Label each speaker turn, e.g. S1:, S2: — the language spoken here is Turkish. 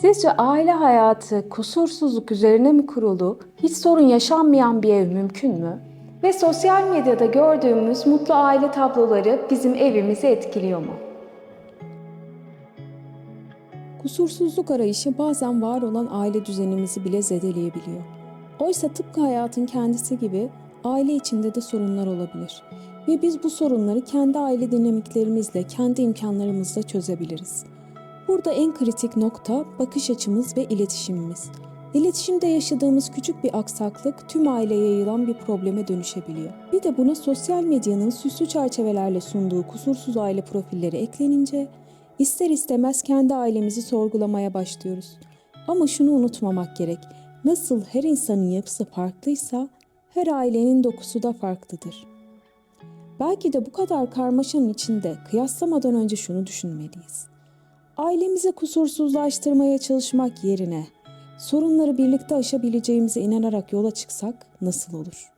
S1: Sizce aile hayatı kusursuzluk üzerine mi kurulu, hiç sorun yaşanmayan bir ev mümkün mü? Ve sosyal medyada gördüğümüz mutlu aile tabloları bizim evimizi etkiliyor mu?
S2: Kusursuzluk arayışı bazen var olan aile düzenimizi bile zedeleyebiliyor. Oysa tıpkı hayatın kendisi gibi aile içinde de sorunlar olabilir. Ve biz bu sorunları kendi aile dinamiklerimizle, kendi imkanlarımızla çözebiliriz. Burada en kritik nokta bakış açımız ve iletişimimiz. İletişimde yaşadığımız küçük bir aksaklık tüm aileye yayılan bir probleme dönüşebiliyor. Bir de buna sosyal medyanın süslü çerçevelerle sunduğu kusursuz aile profilleri eklenince ister istemez kendi ailemizi sorgulamaya başlıyoruz. Ama şunu unutmamak gerek. Nasıl her insanın yapısı farklıysa her ailenin dokusu da farklıdır. Belki de bu kadar karmaşanın içinde kıyaslamadan önce şunu düşünmeliyiz. Ailemizi kusursuzlaştırmaya çalışmak yerine sorunları birlikte aşabileceğimize inanarak yola çıksak nasıl olur?